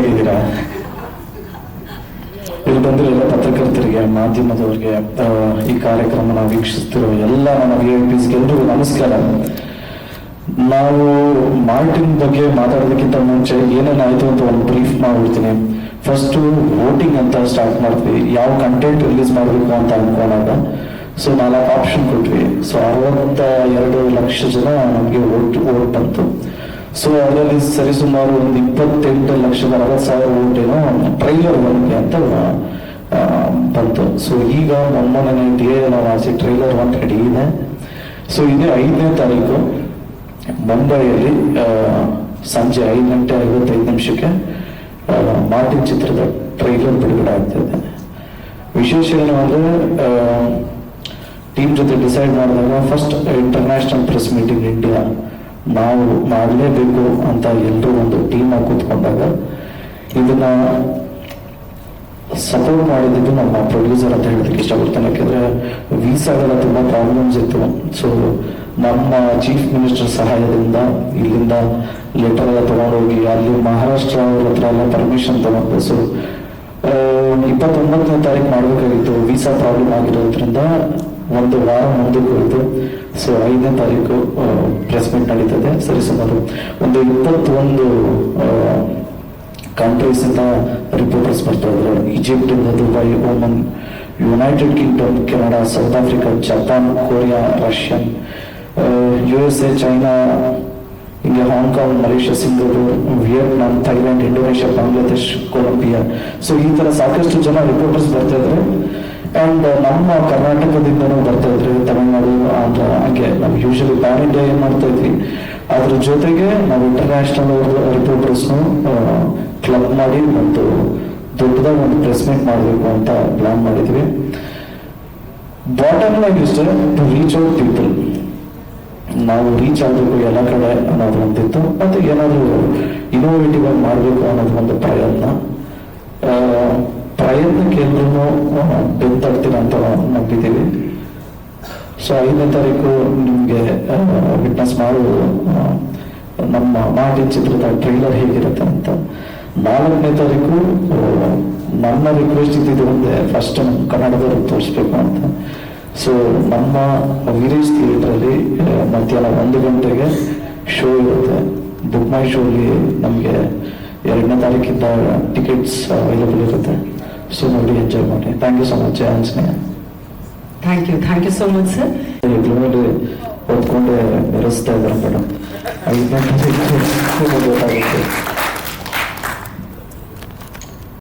ಆಗಿದ್ದೀರಾ ಇಲ್ಲಿ ಬಂದಿರೋ ಎಲ್ಲ ಪತ್ರಕರ್ತರಿಗೆ, ಮಾಧ್ಯಮದವರಿಗೆ ಈ ಕಾರ್ಯಕ್ರಮನ ವೀಕ್ಷಿಸ್ತಿರೋ ಎಲ್ಲ ನನ್ನ ವಿ ಪಿಸ್ಗೆ ಎಲ್ರಿಗೂ ನಮಸ್ಕಾರ. ನಾವು ಮಾರ್ಟಿನ್ ಬಗ್ಗೆ ಮಾತಾಡೋದಕ್ಕಿಂತ ಮುಂಚೆ ಏನೇನಾಯ್ತು ಅಂತ ಒಂದು ಬ್ರೀಫ್ ಮಾಡ್ಬಿಡ್ತೀನಿ. ಫಸ್ಟು ವೋಟಿಂಗ್ ಅಂತ ಸ್ಟಾರ್ಟ್ ಮಾಡಿದ್ವಿ ಯಾವ ಕಂಟೆಂಟ್ ರಿಲೀಸ್ ಮಾಡಬೇಕು ಅಂತ ಅನ್ಕೊಂಡಾಗ ಸೊ ನಾಲ್ಕು ಆಪ್ಷನ್ ಕೊಟ್ವಿ. ಸೊ ಅರವತ್ತ ಎರಡು ಲಕ್ಷ ಜನ ನಮಗೆ ಓಟ್ ಓಟ್ ಬಂತು. ಸೊ ಅದರಲ್ಲಿ ಸರಿಸುಮಾರು ಒಂದು ಇಪ್ಪತ್ತೆಂಟು ಲಕ್ಷದ ಅರವತ್ತು ಸಾವಿರ ಓಟೇನೋ ಟ್ರೈಲರ್ ಒನ್ಗೆ ಅಂತ ಬಂತು. ಸೊ ಈಗ ನಮ್ಮ ಮನೆ ಡಿಎ ನಾವು ಆಚೆ ಟ್ರೈಲರ್ ಒನ್ ರೆಡಿ ಇದೆ. ಸೊ ಇದೇ ಐದನೇ ತಾರೀಕು, ಮುಂಬೈಯಲ್ಲಿ ಸಂಜೆ ಐದು ಗಂಟೆ ಐವತ್ತೈದು ನಿಮಿಷಕ್ಕೆ ಮಾರ್ಟಿನ್ ಚಿತ್ರದ ಟ್ರೈಲರ್ ಬಿಡುಗಡೆ ಆಗ್ತಿದೆ ವಿಶೇಷ ಏನು ಅಂದ್ರೆ ಟೀಮ್ ಜೊತೆ ಡಿಸೈಡ್ ಮಾಡಿದಾಗ first international press meeting in India ನಾವು ಮಾಡಲೇಬೇಕು ಅಂತ ಎಲ್ಲರೂ ಒಂದು ಟೀಮ್ ಆಗಿ ಕೂತ್ಕೊಂಡಾಗ ಇದನ್ನ ಸಪೋರ್ಟ್ ಮಾಡಿದ್ದು ನಮ್ಮ ಪ್ರೊಡ್ಯೂಸರ್ ಅಂತ ಹೇಳೋದಕ್ಕೆ ಇಷ್ಟಪಡ್ತೇನೆ. ಯಾಕೆಂದ್ರೆ ವೀಸಾಗೆಲ್ಲ, ತುಂಬಾ ಪ್ರಾಬ್ಲಮ್ಸ್ ಇತ್ತು. ಸೊ ನಮ್ಮ ಚೀಫ್ ಮಿನಿಸ್ಟರ್ ಸಹಾಯದಿಂದ ಇಲ್ಲಿಂದ ಲೆಟರ್ ಎಲ್ಲ ತಗೊಂಡೋಗಿ ಅಲ್ಲಿ ಮಹಾರಾಷ್ಟ್ರ ಅವ್ರ ಹತ್ರ ಎಲ್ಲ ಪರ್ಮಿಷನ್ ತಗೊಂಡು ಸೊ ಇಪ್ಪತ್ತೊಂಬತ್ತನೇ ತಾರೀಕು ಮಾಡಬೇಕಾಗಿತ್ತು. ವೀಸಾ ಪ್ರಾಬ್ಲಮ್ ಆಗಿರೋದ್ರಿಂದ ಒಂದು ವಾರ ಮುಂದೆ ಕುರಿತು, ಸೊ ಐದನೇ ತಾರೀಕು ಪ್ರೆಸ್ ಮೀಟ್ ನಡೀತದೆ. ಸರಿಸುಮಾರು ಒಂದು ಇಪ್ಪತ್ತೊಂದು ಕಂಟ್ರೀಸ್ ಇಂದ ರಿಪೋರ್ಟರ್ಸ್ ಬರ್ತಾ ಇದ್ರು. Egypt Dubai Oman United Kingdom Canada South Africa Japan Korea Russian U S A China ಹಿಂಗೆ Hong Kong Malaysia Singapore Vietnam Thailand Indonesia Bangladesh Colombia so ಈ ತರ ಸಾಕಷ್ಟು ಜನ ರಿಪೋರ್ಟರ್ಸ್ ಬರ್ತಾ ಇದ್ರು. ಅಂಡ್ ನಮ್ಮ ಕರ್ನಾಟಕದಿಂದನೂ ಬರ್ತಾ ಇದ್ರಿ, ತಮಿಳ್ನಾಡು, ಆಂಧ್ರ, ಹಂಗೆ. ನಾವು ಯೂಶಲಿ ಪ್ಯಾನ್ ಇಂಡಿಯಾ ಏನ್ ಮಾಡ್ತಾ ಇದ್ವಿ, ಅದ್ರ ಜೊತೆಗೆ ನಾವು ಇಂಟರ್ನ್ಯಾಷನಲ್ ರಿಪೋರ್ಟರ್ಸ್ನು ಕ್ಲಬ್ ಮಾಡಿ ಮತ್ತು ದೊಡ್ಡದಾಗಿ ಒಂದು ಪ್ರೆಸ್ ಮೀಟ್ ಮಾಡಬೇಕು ಅಂತ ಪ್ಲಾನ್ ಮಾಡಿದ್ವಿ. Bottom line is to reach out people ನಾವು ರೀಚ್ ಆಗಬೇಕು ಎಲ್ಲ ಕಡೆ ಅನ್ನೋದು ಒಂದಿತ್ತು ಮತ್ತೆ ಏನಾದರೂ ಇನೋವೇಟಿವ್ ಆಗಿ ಮಾಡಬೇಕು ಅನ್ನೋದು ಒಂದು ಪ್ರಯತ್ನ. ಪ್ರಯತ್ನಕ್ಕೆ ಎಲ್ಲರೂ ಬೆಂತಾಡ್ತೀರ ಅಂತ ನಂಬಿದ್ದೀವಿ. ಸೊ ಐದನೇ ತಾರೀಕು ನಿಮಗೆ ವಿಟ್ನೆಸ್ ಮಾಡುವುದು ನಮ್ಮ ಮಾಡಿ ಚಿತ್ರದ ಟ್ರೈಲರ್ ಹೇಗಿರುತ್ತೆ ಅಂತ. ನಾಲ್ಕನೇ ತಾರೀಕು ನನ್ನ ರಿಕ್ವೆಸ್ಟ್ ಇದ್ದಿದ್ದು ಒಂದೇ ಫಸ್ಟ್ ನಮ್ಮ ಕನ್ನಡದವ್ರಿಗೆ ತೋರಿಸ್ಬೇಕು ಅಂತ. ಸೊ ನಮ್ಮ ವೀರೇಶ್ ಥಿಯೇಟ್ರಲ್ಲಿ ಮಧ್ಯಾಹ್ನ ಒಂದು ಗಂಟೆಗೆ ಶೋ ಇರುತ್ತೆ. ಬುಕ್ ಮೈ ಶೋಲಿ ನಮಗೆ ಎರಡನೇ ತಾರೀಕಿಂದ ಟಿಕೆಟ್ಸ್ ಅವೈಲೇಬಲ್ ಇರುತ್ತೆ. ಸೊ ನೋಡಿ ಎಂಜಾಯ್ ಮಾಡಿ thank you so much Anjaneya thank you thank you so much sir ಮೇಲೆ ಹೊತ್ಕೊಂಡೆ ಮೆರೆಸ್ತಾ ಇದ್ದಾರೆ ಮೇಡಮ್ ಐದನೇ ತಾರೀಕು ಗೊತ್ತಾಗುತ್ತೆ